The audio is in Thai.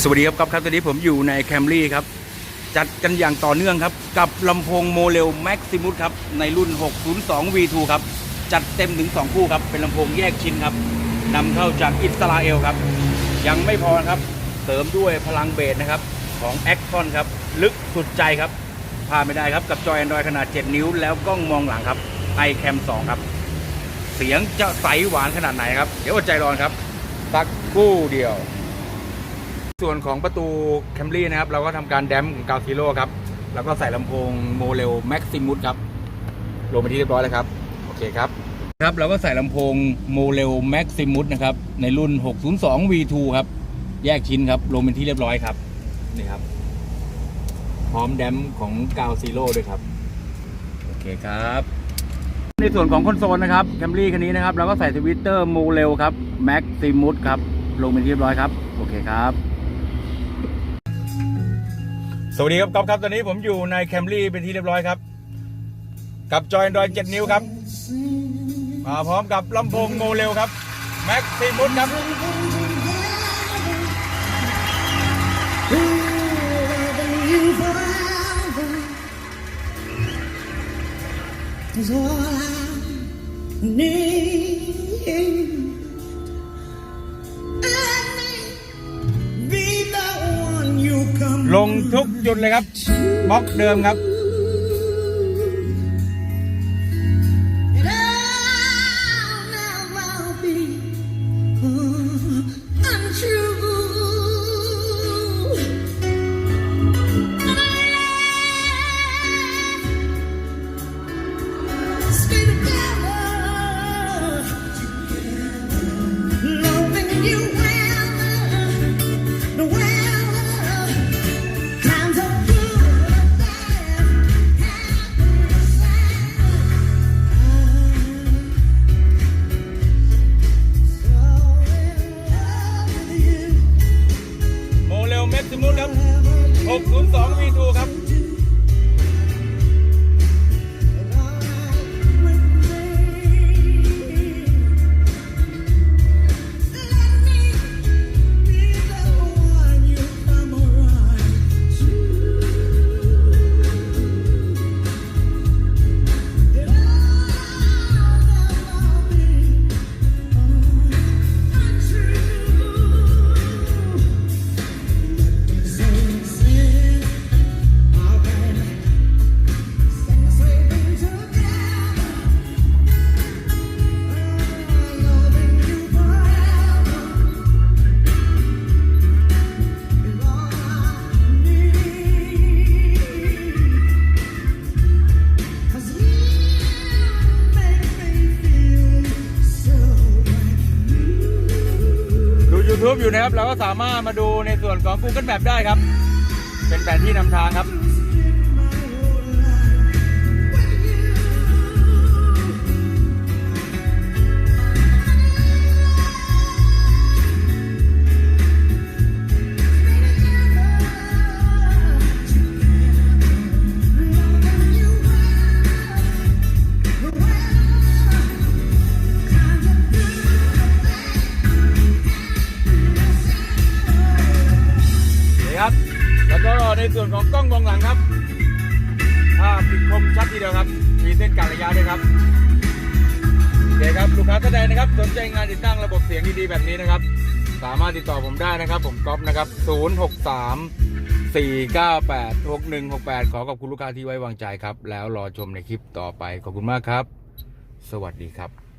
สวัสดีครับครับครับตอนนี้ผมอยู่ในแคมรี่ครับ จัดกันอย่างต่อเนื่องครับ กับลำโพงโมเลลแม็กซิมุสครับ ในรุ่น 602 V2 ครับ จัดเต็มถึง 2 คู่ครับ เป็นลำโพงแยกชิ้นครับนำเข้าจากอิสราเอลครับ ยังไม่พอครับ เสริมด้วยพลังเบสนะครับ ของแอคคอนครับ ลึกสุดใจครับพลาดไม่ได้ครับ กับจอ Android ขนาด 7 นิ้ว แล้วกล้องมองหลังครับ iCam 2ครับ เสียงจะใสหวานขนาดไหนครับ เดี๋ยวอดใจรอนครับสักคู่เดียว ส่วนของประตูแคมรี่นะครับ เราก็ทำการแดมของกาวซีโร่ครับ แล้วก็ใส่ลำโพงโมเลลแม็กซิมุสครับลงไปที่เรียบร้อยแล้วครับ โอเคครับ ครับเราก็ใส่ลำโพงโมเลลแม็กซิมุสนะครับ ในรุ่น 602 V2 ครับ แยกชิ้นครับ ลงเป็นที่เรียบร้อยครับ นี่ครับ พร้อมแดมของกาวซีโร่ด้วยครับ โอเคครับ ในส่วนของคอนโซลนะครับแคมรี่คันนี้นะครับ เราก็ใส่ทวิตเตอร์โมเลลครับแม็กซิมุสครับ ลงเป็นที่เรียบร้อยครับ โอเคครับ สวัสดีครับก๊อฟครับ ตอนนี้ผมอยู่ในแคมรี่เป็นที่เรียบร้อยครับ กับจอย Android 7นิ้วครับ มาพร้อมกับลำโพงโมเลลครับ แม็กซิมุสครับ Is all I need. ลงทุกจุดเลยครับบล็อกเดิมครับ มเลลแม็กซิบสครับ602 V2 YouTube อยู่นะครับ เราก็สามารถมาดูในส่วนของ Google Map ได้ครับ เป็นแผนที่นำทางครับ ในส่วนของกล้องมองหลังครับภาพติดคมชัดทีเดียวครับ มีเส้นกะระยะด้วยครับโอเคครับลูกค้าท่านใดนะครับ สนใจงานติดตั้งระบบเสียงดีๆแบบนี้นะครับ สามารถติดต่อผมได้นะครับ ผมก๊อฟนะครับ 063 498 6168 ขอขอบคุณลูกค้าที่ไว้วางใจครับ แล้วรอชมในคลิปต่อไปขอบคุณมากครับ สวัสดีครับ